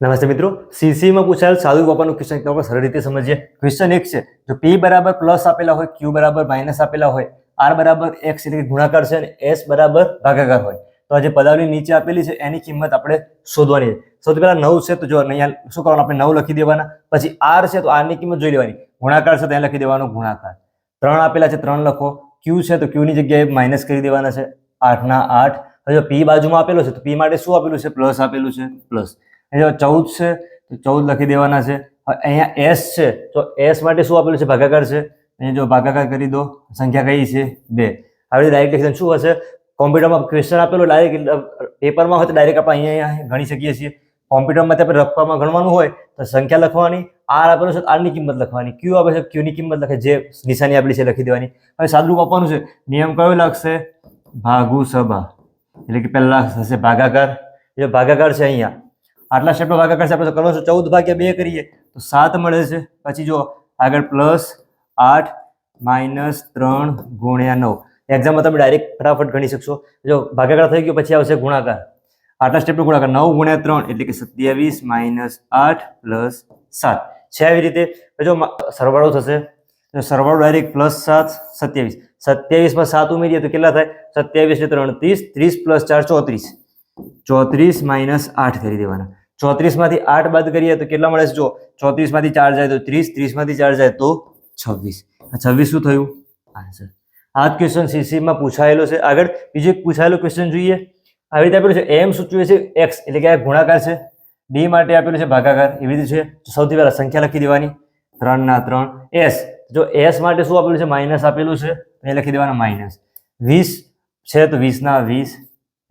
નમસ્તે મિત્રો સીસીમાં પૂછાયેલ સાદુ બાપાનું ક્વેશ્ચન એકદમ સરળ રીતે સમજીએ. ક્વેશ્ચન એક છે, જો પી બરાબર પ્લસ આપેલા હોય ક્યુ બરાબર માઇનસ આપેલા હોય આર બરાબર એક્સ એટલે ગુણાકાર છે અને એસ બરાબર ભાગાકાર હોય, તો આ જે પદાવલી નીચે આપેલી છે, એની કિંમત આપણે શોધવાની સૌથી પહેલા નવ છે, તો જો અહીંયા શું કરવાનું, આપણે નવ લખી દેવાના. પછી આર છે, તો આરની કિંમત જોઈ લેવાની. ગુણાકાર છે ત્યાં લખી દેવાનો ગુણાકાર. ત્રણ આપેલા છે, ત્રણ લખો. ક્યુ છે, તો ક્યુની જગ્યાએ માઇનસ કરી દેવાના છે આઠના આઠ. હવે જો પી બાજુમાં આપેલો છે, તો પી માટે શું આપેલું છે પ્લસ આપેલું છે પ્લસ જો ચૌદ છે, તો ચૌદ લખી દેવાના છે. અહીંયા એસ છે, તો એસ માટે શું આપેલું છે? ભાગાકાર છે. અહીંયા જો ભાગાકાર કરી દો, સંખ્યા કઈ છે? બે. આવી ડાયરેક્ટ એક્શન શું હશે? કોમ્પ્યુટરમાં ક્વેશ્ચન આપેલો ડાયરેક્ટ પેપરમાં હોય તો ડાયરેક્ટ આપણે અહીંયા અહીંયા ગણી શકીએ છીએ. કોમ્પ્યુટરમાં આપણે રફવામાં ગણવાનું હોય, તો સંખ્યા લખવાની આર આપેલું છે આરની કિંમત લખવાની. ક્યુ આપે છે ક્યુની કિંમત લખે, જે નિશાની આપેલી છે લખી દેવાની. હવે સાદું આપવાનું છે. નિયમ કયો લાગશે? ભાગુ સભા એટલે કે પહેલાં થશે ભાગાકાર. જે ભાગાકાર છે અહીંયા આટલા સ્ટેપનો ભાગાકાર છે આપણે કરવાનો છે ચૌદ ભાગ્યા બે કરીએ, તો સાત મળે છે. પછી જો આગળ પ્લસ આઠ માઇનસ ત્રણ ગુણ્યા નવ. એક્ઝામમાં તમે ડાયરેક્ટ ફટાફટ ગણી શકશો. જો ભાગાકાર થઈ ગયો, પછી આવશે ગુણાકાર. આટલા સ્ટેપનો ગુણાકાર નવ ગુણ્યા ત્રણ, એટલે કે સત્યાવીસ માઇનસ આઠ પ્લસ સાત. છે આવી રીતે. જો સરવાળો થશે. સરવાળો ડાયરેક્ટ પ્લસ સાત, સત્યાવીસ. સત્યાવીસમાં સાત ઉમેરીએ તો કેટલા થાય? સત્યાવીસ ને ત્રણ ત્રીસ ત્રીસ પ્લસ ચાર, ચોત્રીસ. ચોત્રીસ માઇનસ આઠ કરી દેવાના. ચોત્રીસમાંથી આઠ બાદ કરીએ તો કેટલા મળે છે? જો ચોત્રીસમાંથી ચાર જાય તો ત્રીસ, ત્રીસમાંથી ચાર જાય તો છવ્વીસ. છવ્વીસ શું થયું? આન્સર આ જ ક્વેશ્ચન સીસીમાં પૂછાયેલો છે. આગળ બીજો એક પૂછાયેલો ક્વેશ્ચન જોઈએ. આવી રીતે આપેલું છે. એમ સૂચવે છે એક્સ એટલે કે આ ગુણાકાર છે. ડી માટે આપેલું છે ભાગાકાર. એવી રીતે છે. સૌથી પહેલા સંખ્યા લખી દેવાની. ત્રણના ત્રણ. એસ જો એસ માટે શું આપેલું છે? માઇનસ આપેલું છે. એ લખી દેવાના માઇનસ વીસ છે તો વીસના વીસ.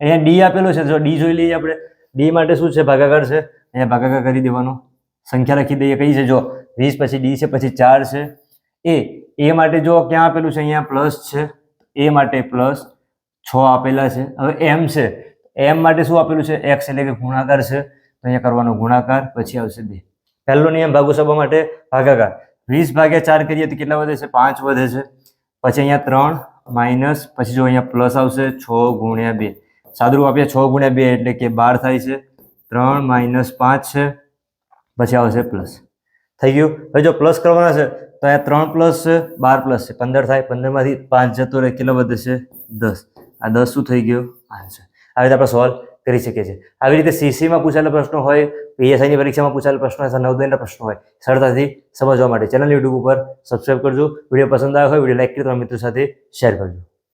અહીંયા ડી આપેલું છે. જો ડી જોઈ લઈએ આપણે. ડી માટે શું છે? ભાગાકાર છે? અહીંયા ભાગાકાર કરી દેવાનો. સંખ્યા લખી દઈએ. કઈ છે? જો, વીસ પછી ડી છે, પછી ચાર છે. એ એ માટે જો ક્યાં આપેલું છે? અહીંયા પ્લસ છે. એ માટે પ્લસ છ આપેલા છે. હવે એમ છે. એમ માટે શું આપેલું છે? એક્સ એટલે કે ગુણાકાર છે. તો અહીંયા કરવાનો ગુણાકાર, પછી આવશે બે. પહેલો નિયમ ભાગુ સભા માટે ભાગાકાર. વીસ ભાગ્યા ચાર કરીએ તો કેટલા વધે છે? પાંચ વધે છે. પછી અહીંયા ત્રણ માઇનસ, પછી જો અહીંયા પ્લસ આવશે, છ ગુણ્યા બે. સાદુરૂપ આપીએ, છ ગુણ્યા બે એટલે કે બાર થાય છે. ત્રણ માઇનસ પાંચ છે, પછી આવશે પ્લસ. થઈ ગયું? હવે જો પ્લસ કરવાના છે, તો અહીંયા ત્રણ પ્લસ છે, બાર પ્લસ છે. પંદર થાય, પંદરમાંથી પાંચ જતો રહે, કેટલો છે? દસ. આ દસ શું થઈ ગયો? આન્સર. આવી રીતે આપણે સોલ્વ કરી શકીએ છીએ. આવી રીતે સીસીમાં પૂછાયેલા પ્રશ્નો હોય પીએસઆઈની પરીક્ષામાં પૂછાયેલા પ્રશ્નો અથવા નવોદયના પ્રશ્નો હોય, સરળતાથી સમજવા માટે. ચેનલ યુટ્યુબ ઉપર સબસ્ક્રાઈબ કરજો. વીડિયો પસંદ આવ્યો હોય, વીડિયો લાઈક કરી તમારા મિત્રો સાથે શેર કરજો.